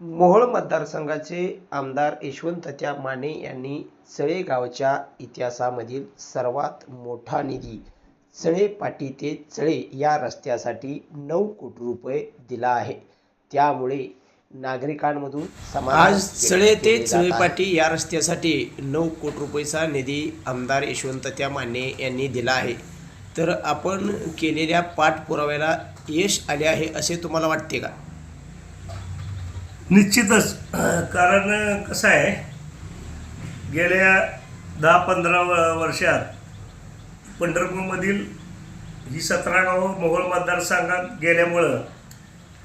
मोहोळ मतदारसंघाचे आमदार यशवंत त्या माने यांनी चळे गावच्या इतिहासामधील सर्वात मोठा निधी चळे पाटी ते चळे या रस्त्यासाठी नऊ कोटी रुपये दिला आहे. त्यामुळे नागरिकांमधून आज व्यक्त चळे ते. चळेपाटी या रस्त्यासाठी नऊ कोटी रुपयेचा निधी आमदार यशवंत त्या माने यांनी दिला आहे. तर आपण केलेल्या पाठपुराव्याला यश आले आहे असे तुम्हाला वाटते का? निश्चितच. कारण कसं आहे गेल्या दहा पंधरा व- वर्षात पंढरपूरमधील ही सतरा गावं मोहोळ मतदारसंघात गेल्यामुळं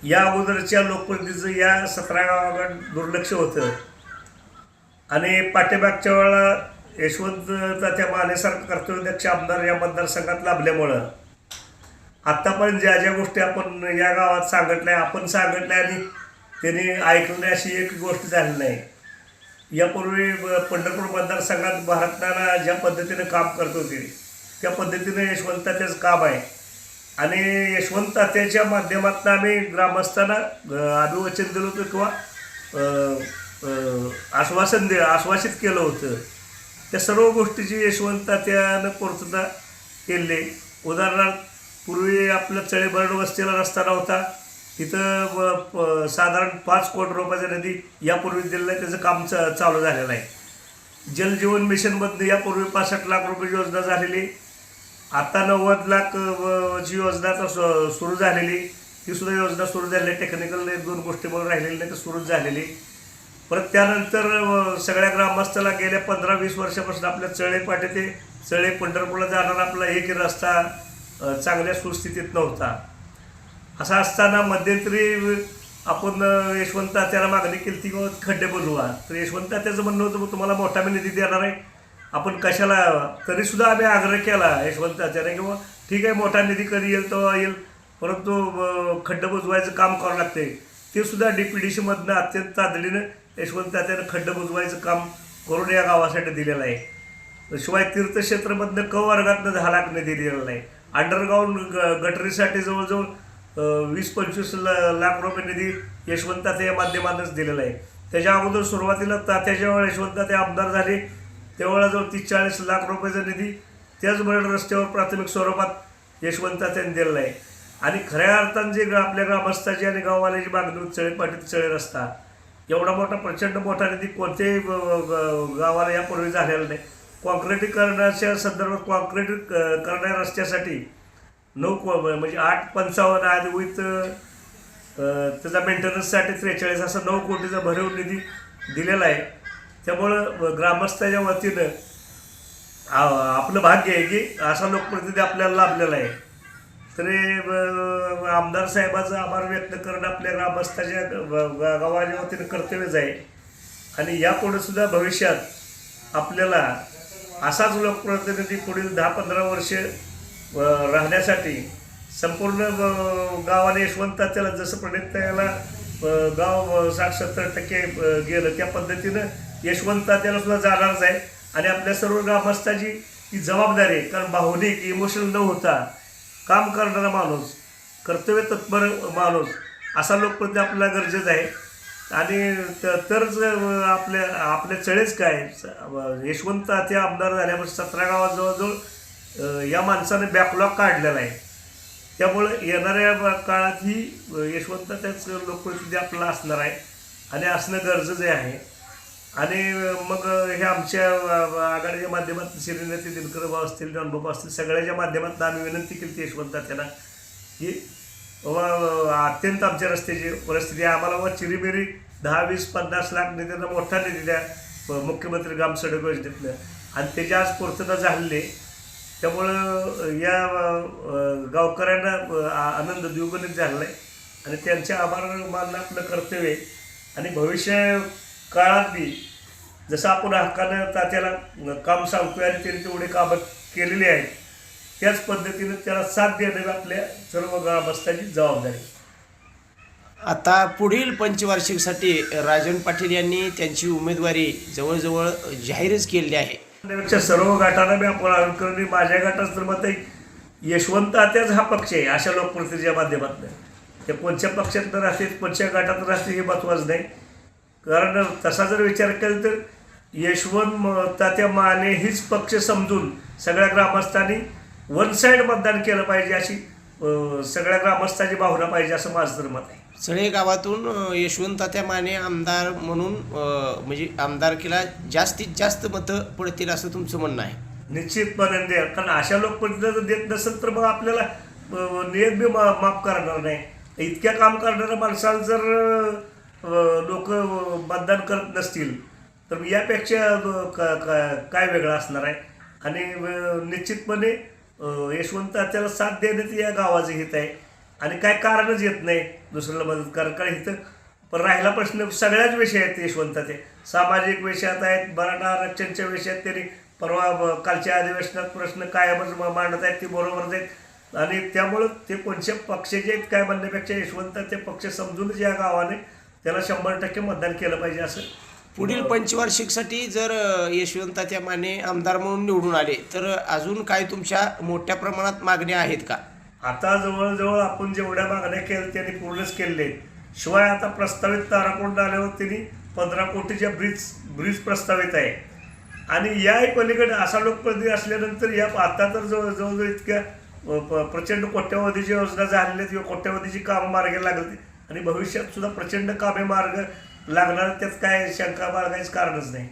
या अगोदरच्या लोकप्रतिनिधीचं या सतरा गावाकडे दुर्लक्ष होतं. आणि पाठीमागच्या वेळेला यशवंत त्या मानेसारखं कर्तव्यदक्ष आमदार या मतदारसंघात लाभल्यामुळं. आत्तापर्यंत ज्या ज्या गोष्टी आपण या गावात सांगितल्या आपण सांगितल्या आणि त्यांनी ऐकलेली अशी एक गोष्ट झाली नाही. यापूर्वी पंढरपूर मतदारसंघात भारताला ज्या पद्धतीने काम करत होते त्या पद्धतीनं यशवंततेचं काम आहे. आणि यशवंत तात्याच्या माध्यमातून आम्ही ग्रामस्थांना अभिवचन दिलं होतं किंवा आश्वासन दे आश्वासित केलं होतं. त्या सर्व गोष्टीची यशवंत तात्यानं पूर्तता केली. उदाहरणार्थ पूर्वी आपल्या चळे वस्तीला रस्ता नव्हता. तिथं प- साधारण पाच कोटी रुपयाचा निधी यापूर्वी दिलेला आहे. त्याचं काम च चालू झालेलं आहे. जलजीवन मिशनमधनं यापूर्वी पासष्ट लाख रुपये योजना झालेली. आता नव्वद लाख अ, योजना आता सु- सुरू झालेली. ती सुद्धा योजना सुरू झालेली आहे. टेक्निकल एक दोन गोष्टीमुळे राहिलेली नाही तर सुरूच झालेली. परत त्यानंतर सगळ्या ग्रामस्थाला गेल्या पंधरा वीस वर्षापासून आपल्या चळे पाटे ते चळे पंढरपूरला जाणारा आपला एक रस्ता चांगल्या सुस्थितीत नव्हता. असं असताना मध्यंतरी आपण यशवंत त्याला मागणी केली ती किंवा खड्डे बुजवा तर यशवंत त्याचं म्हणणं होतं "मग तुम्हाला मोठा मी निधी देणार आहे. आपण कशाला तरीसुद्धा आम्ही आग्रह केला यशवंत त्याने किंवा ठीक आहे मोठा निधी कधी येईल तेव्हा येईल. परंतु खड्डं खड्डे बुजवायचं काम करावं लागते. ते सुद्धा डी पी डी सीमधनं अत्यंत तातडीनं यशवंत त्याने खड्डे बुजवायचं काम करून या गावासाठी दिलेलं आहे. शिवाय तीर्थक्षेत्रामधनं क वर्गातनं दहा लाख निधी दिलेला आहे अंडरग्राऊंड ग- गटरीसाठी जवळजवळ वीस पंचवीस ल- लाख रुपये निधी यशवंत तात्या या माध्यमातच दिलेला आहे. त्याच्या अगोदर सुरुवातीला तात्याच्या वेळेला यशवंत तात्या आमदार झाले. तेव्हा जवळ तीस चाळीस लाख रुपयाचा निधी त्याचबरोबर रस्त्यावर प्राथमिक स्वरूपात यशवंत तात्याने दिलेला आहे. आणि खऱ्या अर्थानं जे आपल्या ग्रामस्थाची आणि गाववाल्याची मागणी चळे पाटीत चळे रस्ता एवढा मोठा प्रचंड मोठा निधी कोणत्याही गावाला यापूर्वी झालेला नाही. कॉन्क्रिटीकरणाच्या संदर्भात कॉन्क्रीट करणाऱ्या रस्त्यासाठी नऊ को- म्हणजे आठ पंचावन्न आणि विथ त्याचा मेंटेनन्ससाठी त्रेचाळीस असा नऊ कोटीचा भरीव निधी दिलेला आहे. त्यामुळं ग्रामस्थाच्या वतीनं आपलं भाग्य आहे की असा लोकप्रतिनिधी आपल्याला लाभलेला आहे. तरी आमदार साहेबाचा आभार व्यक्त करणं आपल्या ग्रामस्थाच्या गावाच्या वतीनं कर्तव्यच आहे. आणि यापुढे सुद्धा भविष्यात आपल्याला असाच लोकप्रतिनिधी पुढील दहा पंधरा वर्ष राहण्यासाठी संपूर्ण गावाने यशवंत त्याला जसं प्रणित याला गाव साठ सत्तर टक्के गेलं त्या पद्धतीनं यशवंत त्याला सुद्धा जाणारच आहे. आणि आपल्या सर्व ग्रामस्थाची ही जबाबदारी आहे. कारण भावनिक इमोशनल न होता काम करणारा माणूस कर्तव्य तत्पर माणूस असा लोकप्रतिनिधी आपल्याला गरजेचं आहे. आणि तरच आपल्या आपल्या चळेच काय यशवंत ते आमदार झाल्यामुळे सतरा गावात जवळजवळ या माणसाने बॅकलॉग काढलेला आहे त्यामुळं येणाऱ्या काळात ही अं, यशवंत त्याच लोकप्रतिनिधी आपल्याला असणार आहे. आणि असणं गरजेचं आहे. आणि मग हे आमच्या आघाडीच्या माध्यमातून श्रीनेते दिनकर भाऊ असतील अनुभव असतील सगळ्याच्या माध्यमातून आम्ही विनंती केली यशवंत त्यांना की अत्यंत आमच्या रस्त्याची परिस्थिती आहे. आम्हाला बाबा चिरीमिरी दहा वीस पन्नास लाख निधींना मोठा निधी द्या. मुख्यमंत्री ग्राम सडक योजनेतनं आणि त्याच्या आज पूर्तता झालेली आहे त्यामुळं या गावकऱ्यांना आनंद द्विगुणित झालेला आहे आणि त्यांचे आभार मानणं आपलं कर्तव्य आहे. आणि भविष्य काळात बी जसं आपण हक्कानं तात्याला काम सांगतोय आणि त्यांनी तेवढे कामं केलेली आहेत त्याच पद्धतीनं त्याला साथ देणं आपल्या सर्व ग्रामस्थांची जबाबदारी आता पुढील पंचवार्षिकसाठी राजन पाटील यांनी त्यांची उमेदवारी जवळजवळ जाहीरच केलेली आहे. त्यापेक्षा सर्व गटांना मी आपण आवाहन करून माझ्या गटाचं तर मत यशवंत आत्याच हा पक्ष आहे अशा लोकप्रतिनिधीच्या माध्यमातून. ते कोणत्या पक्षात राहतील कोणत्या गटात राहतील हे महत्वाचं नाही. कारण तसा जर विचार केला तर यशवंत तात्या माने हीच पक्ष समजून सगळ्या ग्रामस्थांनी वन साईड मतदान केलं पाहिजे अशी सगळ्या ग्रामस्थांची भावना पाहिजे असं माझं तर मत आहे. सळे गावातून यशवंत तात्या माने आमदार म्हणून म्हणजे आमदारकीला जास्तीत जास्त मतं पडतील असं तुमचं म्हणणं आहे? निश्चितपणे दे- कारण अशा लोकप्रतिनिधी जर देत नसेल तर मग आपल्याला अं, नियत बी मा- माफ करणार नाही. इतक्या काम करणाऱ्या माणसाला जर लोक मतदान करत नसतील तर यापेक्षा अं, का काय वेगळं असणार आहे? आणि अं, निश्चितपणे अं, यशवंत त्याला साथ देण्यात या गावाचं हित आहे. आणि काय कारणच येत नाही दुसऱ्याला मदत कारण. कारण इथं पण राहिला प्रश्न सगळ्याच विषय आहेत यशवंताचे सामाजिक विषयात आहेत मराठा आरक्षणच्या विषयात त्यांनी परवा कालच्या अधिवेशनात प्रश्न कायमच मांडत आहेत ते बरोबरच आहेत. आणि त्यामुळं ते कोणत्या पक्षाचे आहेत काय म्हणण्यापेक्षा यशवंत ते पक्ष समजूनच या गावाने त्याला शंभर टक्के मतदान केलं पाहिजे असं. पुढील पंचवार्षिकसाठी जर यशवंताच्या माने आमदार म्हणून निवडून आले तर अजून काय तुमच्या मोठ्या प्रमाणात मागण्या आहेत का? आता जवळजवळ आपण जेवढ्या मागण्या केल्या त्यांनी पूर्णच केले आहेत. शिवाय आता प्रस्तावित ताराकोंड आल्यावर त्यांनी पंधरा कोटीच्या ब्रिज ब्रिज प्रस्तावित आहे. आणि या पलीकडे असा लोकप्रतिनिधी असल्यानंतर या आता तर जवळ जवळजवळ इतक्या प- प्रचंड कोट्यवधीची योजना झालेल्या आहेत किंवा कोट्यावधीची कामं मार्गी लागली आणि भविष्यात सुद्धा प्रचंड कामे मार्ग लागणार त्यात काय शंका बाळगायचं कारणच नाही.